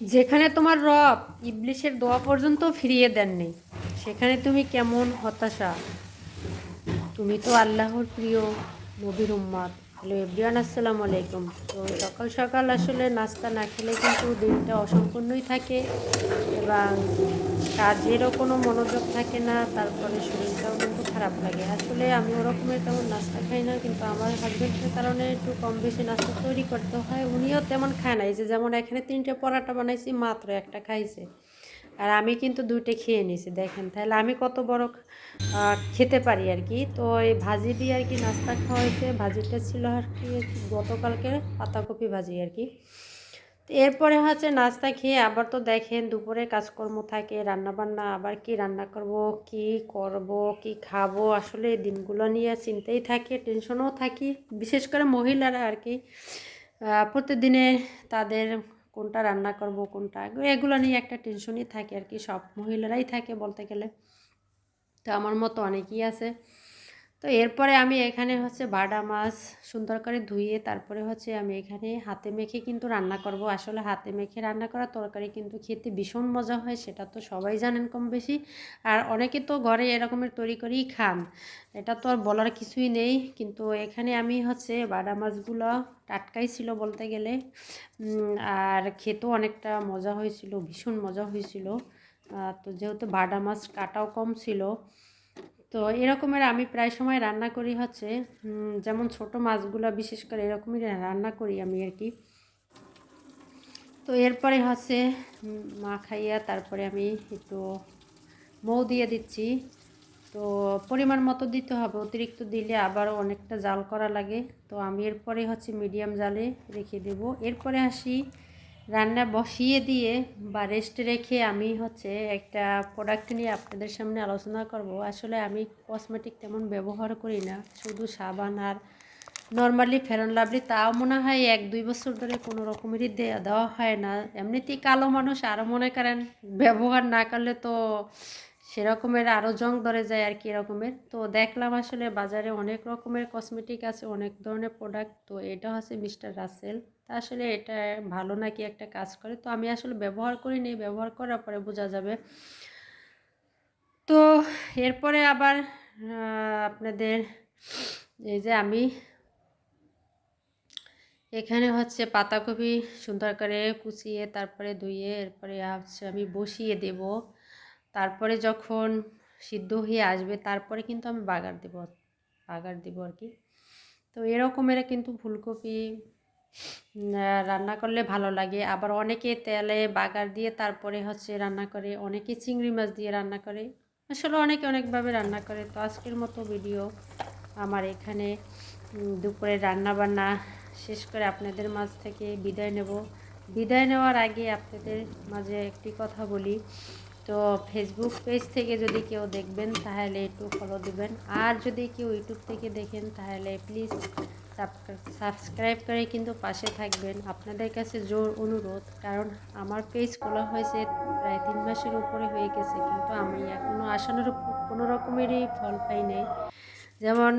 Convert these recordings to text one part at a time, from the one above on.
যেখানে তোমার রব ইবলিশের দোয়া পর্যন্ত ফিরিয়ে দেননি, সেখানে তুমি কেমন হতাশা? তুমি তো আল্লাহর প্রিয় নবীর উম্মাদ। হ্যালো এভরিওয়ান, আসসালামু আলাইকুম। তো সকাল সকাল আসলে নাস্তা না খেলে কিন্তু দিনটা অসম্পূর্ণই থাকে এবং কাজেরও কোনো মনোযোগ থাকে না, তারপরে শরীরটাও কিন্তু খারাপ লাগে। আসলে আমি ওরকমের তেমন নাস্তা খাই না, কিন্তু আমার হাজব্যান্ডের কারণে একটু কম বেশি নাস্তা তৈরি করতে হয়। উনিও তেমন খায় না, এই যে যেমন এখানে তিনটে পরাটা বানাইছি, মাত্র একটা খাইছে। আর আমি কিন্তু দুইটা খেয়ে নিয়েছি, দেখেন। তাহলে আমি কত বড় খেতে পারি আর কি। তো এই ভাজি দিয়ে আর কি নাস্তা খাওয়া হয়েছে। ভাজিটা ছিল আর কি গতকালকে পাতাকপি ভাজি আর কি। এরপরে হচ্ছে নাস্তা খেয়ে আবার তো দেখেন দুপুরে কাজকর্ম থাকে রান্না বান্না আবার কি রান্না করব, কি করব, কি খাব? আসলে দিনগুলো নিয়ে চিন্তাই থাকে টেনশনও থাকি। বিশেষ করে মহিলারা আর কি। প্রতিদিনে তাদের কোনটা রান্না করব, কোনটা এগুলো নিয়ে একটা টেনশনই থাকে আর কি। সব মহিলারাই থাকে বলতে গেলে। তো আমার মতো অনেকেই আছে। তো এরপরে আমি এখানে হচ্ছে বাডা মাছ সুন্দর করে ধুয়ে তারপরে হচ্ছে আমি এখানে হাতে মেখে কিন্তু রান্না করব। আসলে হাতে মেখে রান্না করা তরকারি কিন্তু খেতে ভীষণ মজা হয়, সেটা তো সবাই জানেন কম বেশি। আর অনেকে তো ঘরে এরকমের তৈরি করেই খান, এটা তো আর বলার কিছুই নেই। কিন্তু এখানে আমি হচ্ছে বাডা মাছগুলো টাটকাই ছিল বলতে গেলে আর খেতেও অনেকটা মজা হয়েছিল, ভীষণ মজা হয়েছিল। তো যেহেতু বাডা মাছ কাটাও কম ছিল তো এরকমের আমি প্রায় সময় রান্না করি হচ্ছে যেমন ছোট মাছগুলো বিশেষ করে এরকমই রান্না করি আমি আর কি। তো এরপরে হচ্ছে মা খাইয়া তারপরে আমি একটু মৌ দিয়ে দিচ্ছি। তো পরিমাণ মতো দিতে হবে, অতিরিক্ত দিলে আবারও অনেকটা জাল করা লাগে। তো আমি এরপরে হচ্ছে মিডিয়াম জালে রেখে দেব। এরপরে আসি রান্না বসিয়ে দিয়ে বা রেস্টে রেখে আমি হচ্ছে একটা প্রোডাক্ট নিয়ে আপনাদের সামনে আলোচনা করব। আসলে আমি কসমেটিক তেমন ব্যবহার করি না। শুধু সাবান আর নর্মালি ফেরন লাভলি তাও মনে হয় এক দুই বছর ধরে কোনো রকমেরই দেওয়া দেওয়া হয় না। এমনিতেই কালো মানুষ আরও মনে করেন ব্যবহার না করলে তো সেরকমের আরও জং ধরে যায় আর কি এরকমের। তো দেখলাম আসলে বাজারে অনেক রকমের কসমেটিক আছে, অনেক ধরনের প্রোডাক্ট তো এটা হচ্ছে মিস্টার রাসেল। তা আসলে এটা ভালো নাকি একটা কাজ করে? তো আমি আসলে ব্যবহার করিনি, ব্যবহার করার পরে বোঝা যাবে। তো এরপরে আবার আপনাদের এই যে আমি এখানে হচ্ছে পাতাকপি সুন্দর করে কুচিয়ে, তারপরে ধুয়ে, এরপরে হচ্ছে আমি বসিয়ে দেব। তারপরে যখন সিদ্ধ হয়ে আসবে, তারপরে কিন্তু আমি বাগার দেব বাগার দেব আর কি তো এরকমের কিন্তু ফুলকপি রান্না করলে ভালো লাগে। আবার অনেকে তেলে বাগার দিয়ে তারপরে হচ্ছে রান্না করে, অনেকে চিংড়ি মাছ দিয়ে রান্না করে। আসলে অনেকে অনেকভাবে রান্না করে। তো আজকের মতো ভিডিও আমার এখানে দুপুরে রান্না বান্না শেষ করে আপনাদের মাঝ থেকে বিদায় নেব। বিদায় নেওয়ার আগে আপনাদের মাঝে একটি কথা বলি। তো ফেসবুক পেজ থেকে যদি কেউ দেখবেন, তাহলে একটু ফলো দিবেন। আর যদি কেউ ইউটিউব থেকে দেখেন, তাহলে প্লিজ সাবস্ক্রাইব করে কিন্তু পাশে থাকবেন। আপনাদের কাছে জোর অনুরোধ, কারণ আমার পেজ খোলা হয়েছে প্রায় তিন মাসের উপরে হয়ে গেছে, কিন্তু আমি এখনও আসানোর কোনো রকমেরই ফল পাই নাই। যেমন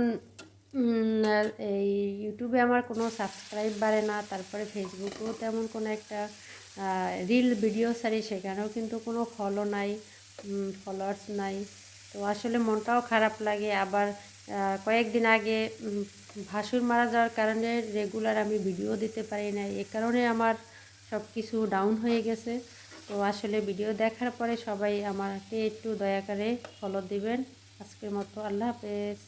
এই ইউটিউবে আমার কোনো সাবস্ক্রাইব বাড়ে না, তারপরে ফেসবুকেও তেমন কোনো একটা রিল ভিডিও ছাড়ি সেখানেও কিন্তু কোনো ফলো নাই ফলোয়ার্স নাই। তো আসলে মনটাও খারাপ লাগে। আবার কয়েকদিন আগে ভাসুর মারা যাওয়ার কারণে রেগুলার আমি ভিডিও দিতে পারি না এ কারণে আমার সব কিছু ডাউন হয়ে গেছে। তো আসলে ভিডিও দেখার পরে সবাই আমাকে একটু দয়া করে ফলো দিবেন। আজকের মতো আল্লাহ হাফেজ।